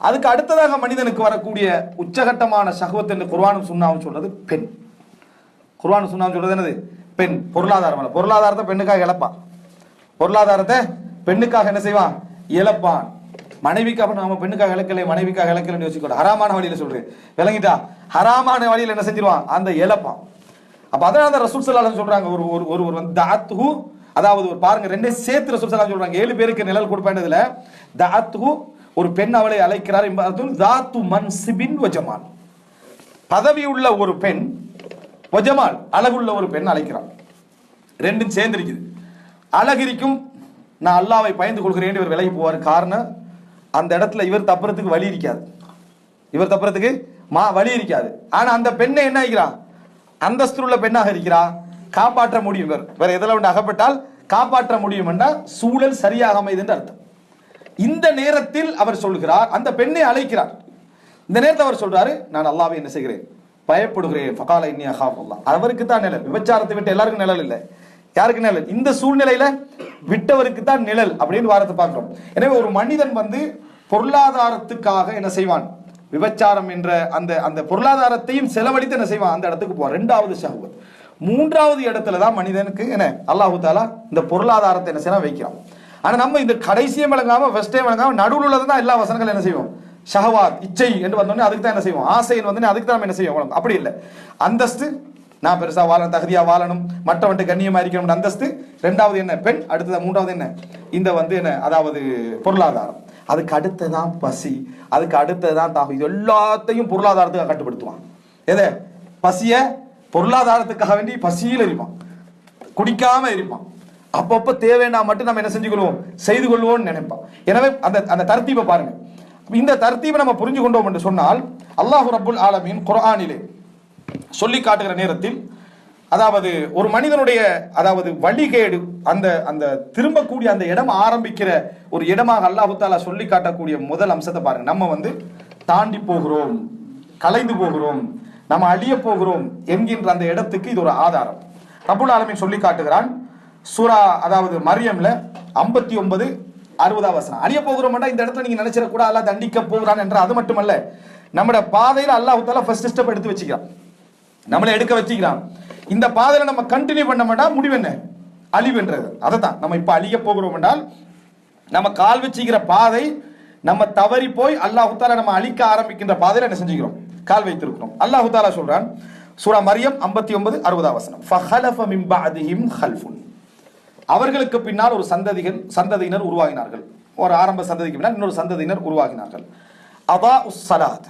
அதுக்கு அடுத்ததாக மனிதனுக்கு வரக்கூடிய உச்சகட்டமான சகவத் என்று குர்வானும் சுண்ணாவும் சொல்றது பெண். குர்வானும் சுண்ணாவும் சொல்றது என்னது? பெண். பொருளாதாரம் பொருளாதாரத்தை பெண்ணுக்காக இழப்பான் பொருளாதாரத்தை பெண்ணுக்காக என்ன செய்வான்? இழப்பான். மனைவிக்காக நாம பெண்ணுக்காக இழக்கலை மனைவிக்காக இழக்கலைன்னு யோசிக்கணும் ஹராமான வழியில சொல்றேன். விளங்கிட்டா? ஹராமான வழியில என்ன செஞ்சிருவான்? அந்த இழப்பான். அப்ப அதனால தான் ரசூல் ஸல்லல்லாஹு சொல்றாங்க ஒரு ஒரு ஒரு வந்து அதாவது ஒரு பாருங்க ரெண்டே சேர்த்து ரசூல் ஸல்லல்லாஹு சொல்றாங்க. ஏழு பேருக்கு நிழல் கொடுப்பேன்றதுல தாத்து ஒரு பெண் அவளை அழைக்கிறார் என்பதும் தாத்து மன்சிபின் வஜமால் பதவி உள்ள ஒரு பெண் வஜமால் அழகுள்ள ஒரு பெண் அழைக்கிறான். ரெண்டும் சேர்ந்திருக்குது. அழகிரிக்கும் நான் அல்லாவை பயந்து கொள்கிறேன் இவர் விலகி போவார். காரணம் அந்த இடத்துல இவர் தப்புறதுக்கு வழி இருக்காது. இவர் தப்புறத்துக்கு மா வழி இருக்காது. ஆனால் அந்த பெண்ணை என்ன ஆகிறான் அந்தஸ்து உள்ள பெண்ணாக இருக்கிறா காப்பாற்ற முடியும் இவர். வேற எதில் ஒன்று அகப்பட்டால் காப்பாற்ற முடியும் என்றால் சூழல் சரியாக அமைதுன்னு அர்த்தம். இந்த நேரத்தில் அவர் சொல்கிறார் அந்த பெண்ணை அழைக்கிறார். இந்த நேரத்தில் அவர் சொல்றாரு நான் அல்லாவை என்ன செய்கிறேன்? பயப்படுகிறேன். ஃபகால இன்னி அகாஃப் அவருக்கு தான் நிழல். விபச்சாரத்தை விட்டு எல்லாருக்கும் நிழல் இல்லை. யாருக்கு நிழல்? இந்த சூழ்நிலையில விட்டவருக்கு தான் நிழல் அப்படின்னு வாரத்தை பார்க்கிறோம். எனவே ஒரு மனிதன் வந்து பொருளாதாரத்துக்காக என்ன செய்வான்? விபச்சாரம் என்ற அந்த அந்த பொருளாதாரத்தையும் செலவழித்து என்ன செய்வான்? அந்த இடத்துக்கு போவான். ரெண்டாவது ஷஹ்வத். மூன்றாவது இடத்துல தான் மனிதனுக்கு என்ன? அல்லாஹு தாலா இந்த பொருளாதாரத்தை என்ன செய்யலாம் வைக்கிறான். ஆனால் நம்ம இந்த கடைசியும் வழங்காமல் ஃபர்ஸ்டே வழங்காமல் நடுவில் உள்ளது தான் எல்லா வசனங்களும் என்ன செய்வோம்? ஷஹவாத் இச்சை என்று வந்தோடனே அதுக்கு தான் என்ன செய்வோம்? ஆசை வந்தோடனே அதுக்கு தான் நம்ம என்ன செய்வோம்? அப்படி இல்லை. அந்தஸ்து நான் பெருசாக வாழணும் தகுதியாக வாழணும் மற்றவன்ட்டு கண்ணியமாக இருக்கணும் அந்தஸ்து ரெண்டாவது என்ன? பெண் அடுத்தது மூன்றாவது என்ன? இந்த வந்து என்ன? அதாவது பொருளாதாரம். அதுக்கு அடுத்ததான் பசி அதுக்கு அடுத்ததான் தாகம். இது எல்லாத்தையும் பொருளாதாரத்துக்காக கட்டுப்படுத்துவான். எதை? பசிய பொருளாதாரத்துக்காக வேண்டி பசியில் இருப்பான். குடிக்காம இருப்பான். அப்பப்ப தேவைன்னா மட்டும் நம்ம என்ன செஞ்சுக்கொள்வோம்? செய்து கொள்வோம்னு நினைப்பான் எனவே அந்த அந்த தர்த்தீபை பாருங்க. இந்த தர்த்தீபை நம்ம புரிஞ்சு கொண்டோம் என்று சொன்னால் அல்லாஹு ரபுல் ஆலமின் குரானிலே சொல்லி காட்டுகிற நேரத்தில் அதாவது ஒரு மனிதனுடைய அதாவது வழிகேடு அந்த அந்த திரும்பக்கூடிய அந்த இடம் ஆரம்பிக்கிற ஒரு இடமாக அல்லாஹு தாலா சொல்லி காட்டக்கூடிய முதல் அம்சத்தை பாருங்க. நம்ம வந்து தாண்டி போகிறோம் கலைந்து போகிறோம் நம்ம அழிய போகிறோம் என்கின்ற அந்த இடத்துக்கு இது ஒரு ஆதாரம். ரபுல் ஆலமீன் சொல்லி காட்டுகிறான் சூரா அதாவது மரியம்ல ஐம்பத்தி ஒன்பது அறுபதாம் வசனம். அழிய போகிறோம்டா இந்த இடத்துல நீங்க நினைச்சிட அல்லா தண்டிக்க போகிறான் என்ற அது மட்டுமல்ல நம்முடைய பாதையில அல்லாஹ் தாலா ஃபர்ஸ்ட் ஸ்டெப் எடுத்து வச்சுக்கிறான். நம்மளை எடுக்க வச்சுக்கிறான். இந்த பாதையில நம்ம கண்டினியூ பண்ண மாட்டோம் முடிவு என்ன? அழிவுன்றது. அதை தான் நம்ம இப்ப அழிய போகிறோம் என்றால் நம்ம கால் வச்சுக்கிற பாதை நம்ம தவறி போய் அல்லாஹு தாலா நம்ம அழிக்க ஆரம்பிக்கின்ற பாதையில என்ன செஞ்சுக்கிறோம்? கால் வைத்திருக்கிறோம். அல்லாஹு தாலா சொல்றான் சூரா மரியம் ஐம்பத்தி ஒன்பது அறுபதாம் வசனம். ஃபஹலஃப மின் பஅதிஹிம் ஹல்ஃபுன். அவர்களுக்கு பின்னால் ஒரு சந்ததிகள் சந்ததியினர் உருவாகினார்கள். ஒரு ஆரம்ப சந்ததிக்கு பின்னால் இன்னொரு சந்ததியினர் உருவாகினார்கள். அதா உசலாத்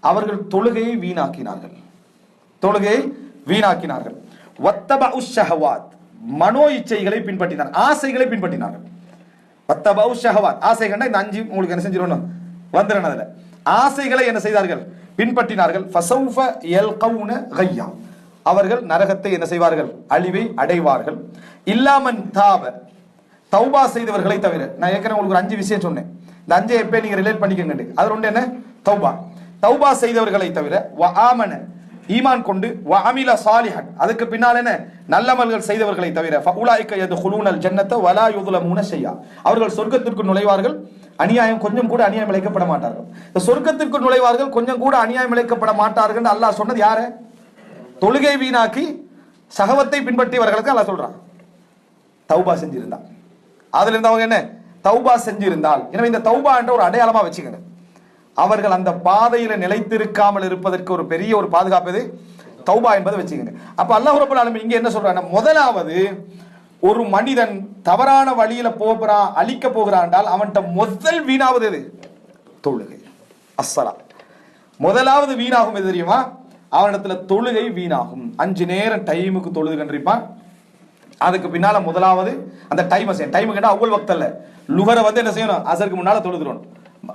அவர்கள் தொழுகையை வீணாக்கினார்கள். தொழுகையை வீணாக்கினார்கள். வத்தப உஷஹவாத் மனோ இச்சைகளை பின்பற்றினார். ஆசைகளை பின்பற்றினார்கள். வத்தப உஷஹவாத் ஆசைகள்னா இந்த அஞ்சு உங்களுக்கு என்ன செஞ்சிடணும் வந்துடணும் அதில். ஆசைகளை என்ன செய்தார்கள்? பின்பற்றினார்கள். ஃபசௌஃப யல்கவுன கையா. அவர்கள் நரகத்தை என்ன செய்வார்கள்? அழிவை அடைவார்கள். இல்லாமன் தாவ தௌபா செய்தவர்களை தவிர நான் ஏற்கனவே உங்களுக்கு ஒரு அஞ்சு விஷயம் சொன்னேன். இந்த அஞ்சை எப்போ நீங்க ரிலேட் பண்ணிக்கங்க அதில் ஒன்று என்ன? தௌபா. தௌபா செய்தவர்களை தவிர வ ஆமன ஈமான் கொண்டு வ அமில சாலிஹன். அதுக்கு பின்னால் என்ன? நல்லமல்கள் செய்தவர்களை தவிர ஃபவுலாய்க்க எது ஹுலூனல் ஜன்னத்தை வலா யுதுலமூன செய்யா அவர்கள் சொர்க்கத்திற்கு நுழைவார்கள் அநியாயம் கொஞ்சம் கூட அநியாயம் இழைக்கப்பட மாட்டார்கள். இந்த சொர்க்கத்திற்கு நுழைவார்கள் கொஞ்சம் கூட அநியாயம் இழைக்கப்பட மாட்டார்கள் அல்லாஹ் சொன்னது யாரு? தொழுகை வீணாக்கி சகவத்தை பின்பற்றியவர்களுக்கு அல்ல சொல்றான். தௌபா செஞ்சிருந்தான் அதுல இருந்து அவங்க என்ன? தௌபா செஞ்சிருந்தால். எனவே இந்த தௌபா என்ற ஒரு அடையாளமா வச்சுக்கணும். அவர்கள் அந்த பாதையில நிலைத்திருக்காமல் இருப்பதற்கு ஒரு பெரிய ஒரு பாதுகாப்பு எது? தௌபா என்பதை வச்சுக்கோங்க அப்ப அல்லாஹ் ரப்பல் ஆலமீன் இங்க என்ன சொல்றாங்க முதலாவது ஒரு மனிதன் தவறான வழியில போகிறான் அழிக்க போகிறான் என்றால் அவன்கிட்ட முதல் வீணாவது எது? தொழுகை. அஸ்ஸலா முதலாவது வீணாகும் எது தெரியுமா? அவனிடத்துல தொழுகை வீணாகும். அஞ்சு நேரம் டைமுக்கு தொழுது கண்டிருப்பான் அதுக்கு பின்னால முதலாவது அந்த டைம் செய்யும் டைம் கேட்டா அவ்வளவு வக்த் அல்ல லுகரை வந்து என்ன செய்யணும்? அசருக்கு முன்னால தொழுதுறோம்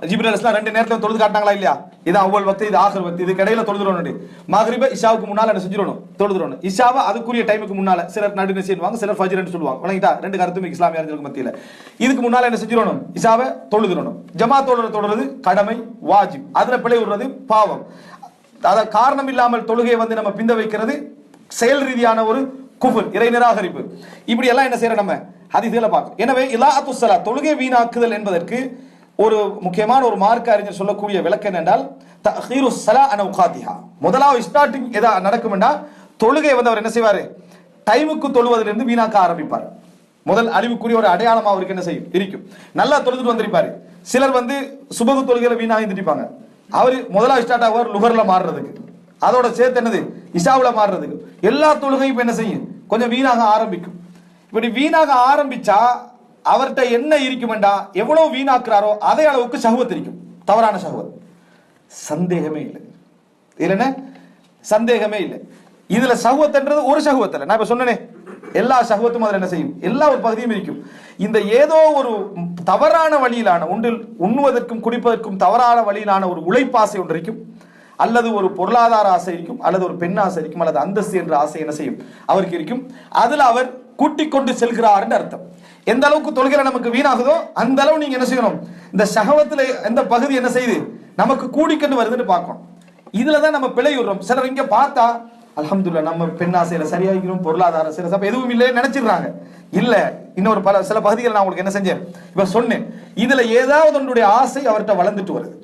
ஜிபிரஸ்லாம் ரெண்டு நேரத்துல தொழுது காட்டினாங்களா இல்லையா? இது அவ்வளவு வக்து இது ஆகர் வக்து. இதுக்கு இடையில தொழுதுறோம் மகரிப இஷாவுக்கு முன்னால என்ன செஞ்சிடணும்? தொழுதுறோம் இஷாவை அதுக்குரிய டைமுக்கு முன்னால சிலர் நடு செய்வாங்க சிலர் ஃபஜ்ரன்னு சொல்லுவாங்க. வழங்கிட்டா ரெண்டு கருத்தும் இஸ்லாமிய அறிஞர்களுக்கு மத்தியில. இதுக்கு முன்னால என்ன செஞ்சிடணும்? இஷாவை தொழுதுறணும். தொழுற தொடர்றது கடமை வாஜிப். அதுல பிழை விடுறது பாவம். அதை காரணம் இல்லாமல் தொழுகையை வந்து நம்ம பிந்த வைக்கிறது செயல் ரீதியான ஒரு குஃபர் இறை நிராகரிப்பு. இப்படி எல்லாம் என்ன செய்யற நம்ம? ஹதீஸ்களை பார்க்கணும் எனவே இலாத்து ஸலா தொழுகை வீணாக்குதல் என்பதற்கு ஒரு முக்கியமான ஒரு மார்க்க அறிஞர் சொல்லக்கூடிய விளக்கம் என்னென்றால் தஹீரு சலா அன உகாதிஹா முதலாவது ஸ்டார்டிங் எதா நடக்கும்னா தொழுகையை வந்து அவர் என்ன செய்வார்? டைமுக்கு தொழுவதிலிருந்து வீணாக்க ஆரம்பிப்பார். முதல் அறிவுக்குரிய ஒரு அடையாளமாக அவருக்கு என்ன செய்யும்? இருக்கும். நல்லா தொழுதுட்டு வந்திருப்பாரு. சிலர் வந்து சுபகு தொழுகையில வீணாக இருந்திருப்பாங்க அவர் முதலாவது ஸ்டார்ட் ஆகுவார் லுகர்ல மாறுறதுக்கு. அதோட சேர்த்து என்னது? இஷாவில் மாறுறதுக்கு. எல்லா தொழுகையும் என்ன செய்யும்? கொஞ்சம் வீணாக ஆரம்பிக்கும். இப்படி வீணாக ஆரம்பிச்சா அவர்கிட்ட என்ன இருக்குமெண்டா எவ்வளோ வீணாக்குறாரோ அதே அளவுக்கு சகுவத் இருக்கும். தவறான சகுவத். சந்தேகமே இல்லை. இல்லைன்னா என்ன? சந்தேகமே இல்லை. இதுல சகுவத்துன்றது ஒரு சகுவத்தில் இல்லை நான் இப்போ சொன்னனே எல்லா சகவத்தும் அதில் என்ன செய்யும்? எல்லா ஒரு பகுதியும் இருக்கும் இந்த ஏதோ ஒரு தவறான வழியிலான ஒன்றில் உண்ணுவதற்கும் குடிப்பதற்கும் தவறான வழியிலான ஒரு உழைப்பாசை ஒன்று இருக்கும். அல்லது ஒரு பொருளாதார ஆசை இருக்கும் அல்லது ஒரு பெண் ஆசை இருக்கும் அல்லது அந்தஸ்து என்ற ஆசை என்ன செய்யும்? அவருக்கு இருக்கும். அதில் அவர் கூட்டிக் கொண்டு செல்கிறார் அர்த்தம். எந்த அளவுக்கு தொழுகிற நமக்கு வீணாகுதோ அந்த அளவு நீங்க என்ன செய்யணும்? இந்த சகவத்துல எந்த பகுதி என்ன செய்யுது நமக்கு கூடிக்கொண்டு வருதுன்னு பார்க்கணும். இதுல தான் நம்ம பிழையுறோம். சிலர் இங்க பார்த்தா அலமதுல்ல நம்ம பெண் ஆசையில சரியாகிறோம் பொருளாதார சில சபை எதுவும் இல்லைன்னு நினைச்சிடுறாங்க. இல்ல இன்னொரு பல சில பகுதிகள் நான் உங்களுக்கு என்ன செஞ்சேன்? இப்ப சொன்னேன். இதுல ஏதாவது உன்னுடைய ஆசை அவர்கிட்ட வளர்ந்துட்டு வருது.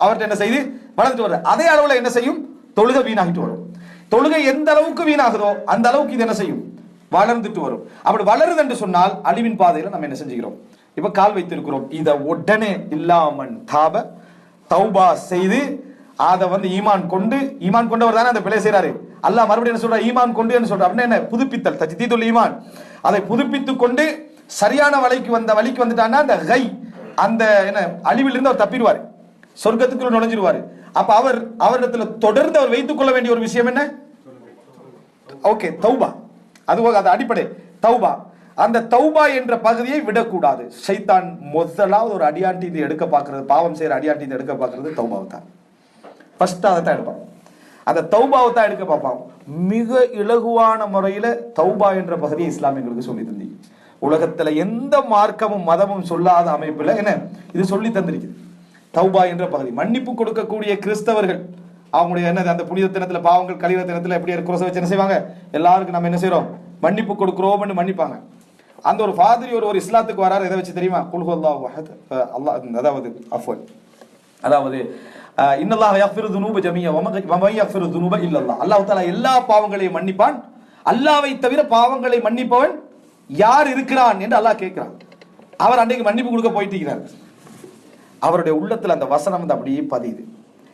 அவர்கிட்ட என்ன செய்து? வளர்ந்துட்டு வருது. அதே அளவுல என்ன செய்யும்? தொழுகை வீணாகிட்டு வரும். தொழுகை எந்த அளவுக்கு வீணாகுதோ அந்த அளவுக்கு இது என்ன செய்யும்? வளர்ந்துட்டு வரும். அப்படி வளருது என்று சொன்னால் அழிவின் பாதையில நம்ம என்ன செஞ்சுக்கிறோம்? இப்ப கால் வைத்திருக்கிறோம். இதை உடனே இல்லாமன் தாப தௌபா செய்து அதை வந்து ஈமான் கொண்டு ஈமான் கொண்டவர் தானே அந்த பிழை செய்றாரு? அல்லாஹ் மறுபடியும் என்ன சொல்ற ஈமான் கொண்டு என்ன சொல்ற அப்படின்னா என்ன? புதுப்பித்தல் தஜ்தீதுல் ஈமான். அதை புதுப்பித்து கொண்டு சரியான வழிக்கு வந்த வழிக்கு வந்துட்டான்னா அந்த கை அந்த என்ன அழிவிலிருந்து அவர் தப்பிடுவார். சொர்க்கத்துக்குள்ள நுழைஞ்சிருவாரு. அப்ப அவர் அவரிடத்துல தொடர்ந்து அவர் வைத்துக் கொள்ள வேண்டிய ஒரு விஷயம் என்ன? ஓகே தௌபா. அது அது அடிப்படை. தௌபா. அந்த தௌபா என்ற பகுதியை விடக்கூடாது. சைத்தான் முதலாவது ஒரு அடியாண்டி இது எடுக்க பார்க்கறது பாவம் செய்யற அடியாண்டி எடுக்க பார்க்கறது தௌபாவை தான் ஃபர்ஸ்ட் அதை தான் எடுப்பான். அந்த தௌபாவை தான் எடுக்க பார்ப்பான் மிக இலகுவான முறையில் தௌபா என்ற பகுதியை இஸ்லாமியங்களுக்கு சொல்லி தந்தீங்க உலகத்தில் எந்த மார்க்கமும் மதமும் சொல்லாத அமைப்பில் என்ன? இது சொல்லி தந்திருக்குது. தௌபா என்ற பகுதி. மன்னிப்பு கொடுக்கக்கூடிய கிறிஸ்தவர்கள் அவங்களுடைய என்ன அந்த புனித தினத்தில் பாவங்கள் கழிவு தினத்தில் எப்படி குறைச வச்சு என்ன செய்வாங்க? எல்லாருக்கும் நம்ம என்ன செய்கிறோம் மன்னிப்பு கொடுக்குறோம்னு மன்னிப்பாங்க. அந்த ஒரு ஃபாதிரி ஒரு ஒரு இஸ்லாத்துக்கு வராரு எதை வச்சு தெரியுமா? குல்ஹு அல்லாஹ் அல்லாஹ் அதாவது அஃபோல் அதாவது இன்னல்லாஹ் யக்ஃபிரு துனூப ஜமீஅ வம வம துனூப அல்லாஹ் தஆலா எல்லா பாவங்களையும் மன்னிப்பான். அல்லாவை தவிர பாவங்களை மன்னிப்பவன் யார் இருக்கிறான் என்று அல்லாஹ் கேட்கிறான். அவர் அன்றைக்கு மன்னிப்பு கொடுக்க போயிட்டு அவருடைய உள்ளத்தில் அந்த வசனம் வந்து அப்படியே பதியுது.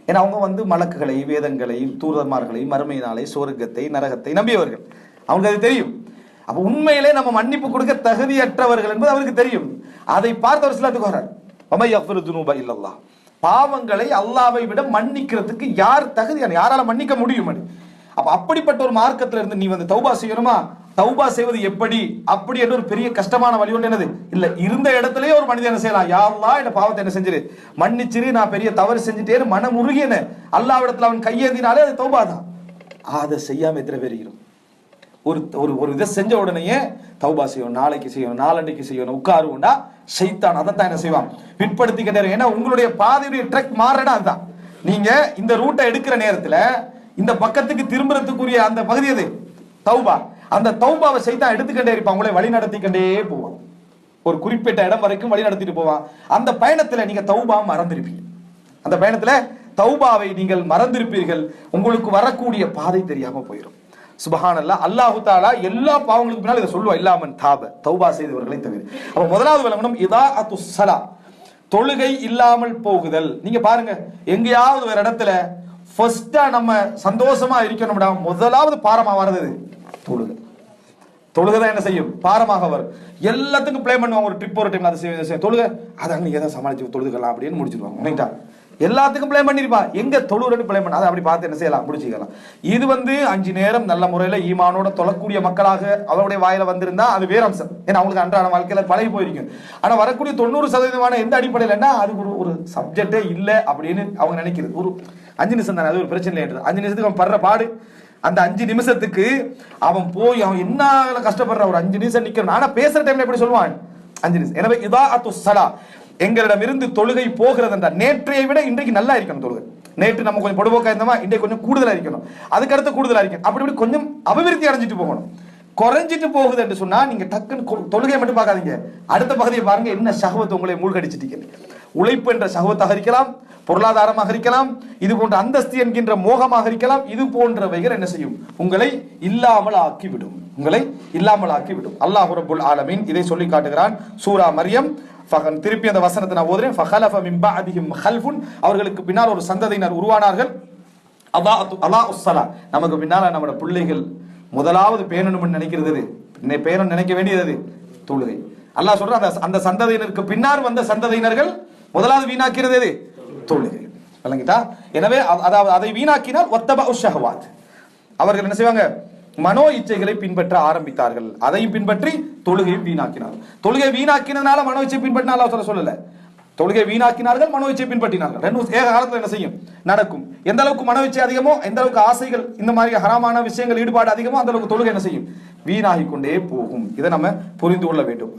ஏன்னா அவங்க வந்து மலக்குகளை வேதங்களையும் தூதர்மார்களை மறுமை நாளை சொர்க்கத்தை நரகத்தை நம்பியவர்கள். அவங்களுக்கு அது தெரியும். அப்ப உண்மையிலே நம்ம மன்னிப்பு கொடுக்க தகுதியற்றவர்கள் என்பது அவருக்கு தெரியும். அதை பார்த்து அவர் சிலத்துக்கு வர்றார். அமை இல்லல்லா பாவங்களை அல்லாவை விட மன்னிக்கிறதுக்கு யார் தகுதியான? யாரால மன்னிக்க முடியும் அப்ப அப்படிப்பட்ட ஒரு மார்க்கத்துல இருந்து நீ வந்து தௌபா செய்யணுமா? தௌபா செய்வது எப்படி? அப்படி என்ற ஒரு பெரிய கஷ்டமான வழி ஒன்று என்னது? இல்ல இருந்த இடத்துலயே ஒரு மனிதன் என்ன செய்யலாம்? யாரெல்லாம் இந்த பாவத்தை என்ன செஞ்சிரு? மன்னிச்சிரு நான் பெரிய தவறு செஞ்சுட்டேன்னு மனம் உருகியன அல்லாவிடத்துல அவன் கையேந்தினாலே அது தௌபா தான் அதை செய்யாம எத்தனை பேர் இருக்கிறோம்? ஒரு ஒரு ஒரு இதை செஞ்ச உடனேயே தௌபா செய்யணும் நாளைக்கு செய்யணும் நாளன்னைக்கு செய்யணும் உட்காருவோம்டா. சைத்தான் தான் என்ன செய்வான்? பிற்படுத்திக்கிட்டே ஏன்னா உங்களுடைய பாதையுடைய ட்ரெக் மாறடா அதுதான். நீங்க இந்த ரூட்டை எடுக்கிற நேரத்துல இந்த பக்கத்துக்கு திரும்புறதுக்குரிய அந்த பகுதி அது தௌபா. அந்த தௌபாவை சைத்தான் எடுத்துக்கிட்டே இருப்பான். உங்களை வழி நடத்திக்கிட்டே போவான். ஒரு குறிப்பிட்ட இடம் வரைக்கும் வழி நடத்திட்டு போவான். அந்த பயணத்துல நீங்க தௌபா மறந்திருப்பீங்க. அந்த பயணத்துல தௌபாவை நீங்கள் மறந்திருப்பீர்கள். உங்களுக்கு வரக்கூடிய பாதை தெரியாம போயிடும் சுபஹானல்லா அல்லாஹு தாலா எல்லா பாவங்களுக்கு பின்னால் இதை சொல்லுவா இல்லாமன் தாப தௌபா செய்தவர்களை தவிர. அப்ப முதலாவது விளங்கணும் இதா அத்து சலா தொழுகை இல்லாமல் போகுதல். நீங்க பாருங்க எங்கேயாவது ஒரு இடத்துல ஃபர்ஸ்டா நம்ம சந்தோஷமா இருக்கணும்டா முதலாவது பாரமா வர்றது தொழுகை. தொழுகை தான் என்ன செய்யும்? பாரமாக வரும். எல்லாத்துக்கும் ப்ளே பண்ணுவாங்க ஒரு ட்ரிப் ஒரு டைம் அதை செய்ய தொழுக தொழுகை அதை அங்கே ஏதாவது சமாளிச்சு தொழுதுக்கலாம் அப்படின்னு முடிச்சிருவாங்க. உனைட்டா எல்லாத்துக்கும் ப்ளே பண்ணிருப்பா. எங்க தொழுகிறன்னு பிளேம் பண்ண அதை அப்படி பார்த்து என்ன செய்யலாம்? முடிச்சுக்கலாம். இது வந்து அஞ்சு நேரம் நல்ல முறையில ஈமானோட தொழக்கூடிய மக்களாக அவருடைய வாயில வந்திருந்தா அது வேற அம்சம். ஏன்னா அவங்களுக்கு அன்றாட வாழ்க்கையில பழகி போயிருக்கும். ஆனா வரக்கூடிய தொண்ணூறு சதவீதமான எந்த அடிப்படையிலன்னா அது ஒரு ஒரு சப்ஜெக்டே இல்லை அப்படின்னு அவங்க நினைக்கிறது. ஒரு அஞ்சு நிமிஷம் தானே அது ஒரு பிரச்சனை இல்லைன்றது அஞ்சு நிமிஷத்துக்கு அவன் படுற பாடு அந்த அஞ்சு நிமிஷத்துக்கு அவன் போய் அவன் என்ன கஷ்டப்படுற ஒரு அஞ்சு நிமிஷம் நிக்கிறான் ஆனா பேசுற டைம்ல எப்படி சொல்லுவான்? அஞ்சு நிமிஷம். எனவே இதா அத்து சலா. எங்களிடமிருந்து தொழுகை போகிறது என்றால் நேற்றையை விட இன்றைக்கு நல்லா இருக்கணும் தொழுகை. நேற்று நம்ம கொஞ்சம் பொடுபோக்கா இருந்தோமா இன்றைக்கு கொஞ்சம் கூடுதலாக இருக்கணும். அதுக்கடுத்து கூடுதலாக இருக்கணும். அப்படி இப்படி கொஞ்சம் அபிவிருத்தி அடைஞ்சிட்டு போகணும். குறைஞ்சிட்டு போகுது என்று சொன்னா நீங்க டக்குன்னு தொழுகையை மட்டும் பார்க்காதீங்க. அடுத்த பகுதியை பாருங்க என்ன சகவத்தை உங்களை மூழ்கடிச்சிட்டீங்க உழைப்பு என்ற சகவத்தாக இருக்கலாம் பொருளாதாரமாக இருக்கலாம் இது போன்ற அந்தஸ்து என்கின்ற மோகமாக இருக்கலாம் இது போன்றவைகள் என்ன செய்யும்? உங்களை இல்லாமல் ஆக்கிவிடும் உங்களை இல்லாமல் ஆக்கிவிடும் அல்லாஹ் ரபுல் ஆலமீன் இதை சொல்லி காட்டுகிறான். சூரா மரியம் திருப்பி அந்த வசனத்தை நான் ஓதுறேன். ஃபஹலஃப மிம்பா அதிகம் ஹல்ஃபுன். அவர்களுக்கு பின்னால் ஒரு சந்ததியினர் உருவானார்கள். அதா அதா உஸ்ஸலா நமக்கு பின்னால நம்மளோட பிள்ளைகள் முதலாவது பேணணும்னு நினைக்கிறது எது? இன்னை நினைக்க வேண்டியது தொழுகை அல்லாஹ் சொல்ற அந்த அந்த சந்ததியினருக்கு பின்னால் வந்த சந்ததியினர்கள் முதலாவது வீணாக்கிறது எது? தொழுகை விளங்கிட்டா? எனவே அதாவது அதை வீணாக்கினால் ஒத்தபா உஷஹவாத் அவர்கள் என்ன செய்வாங்க? மனோ இச்சைகளை பின்பற்ற ஆரம்பித்தார்கள். அதையும் பின்பற்றி தொழுகையும் வீணாக்கினார். தொழுகை வீணாக்கினதுனால மனோச்சை பின்பற்றினால சொல்ல சொல்லல. தொழுகை வீணாக்கினார்கள் மனோச்சை பின்பற்றினார்கள். ரெண்டு ஏக காலத்தில் என்ன செய்யும்? நடக்கும். எந்த அளவுக்கு மனோச்சை அதிகமோ எந்த அளவுக்கு ஆசைகள் இந்த மாதிரி ஹராமான விஷயங்கள் ஈடுபாடு அதிகமோ அந்த அளவுக்கு தொழுகை என்ன செய்யும்? வீணாகி கொண்டே போகும். இதை நம்ம புரிந்து கொள்ள வேண்டும்.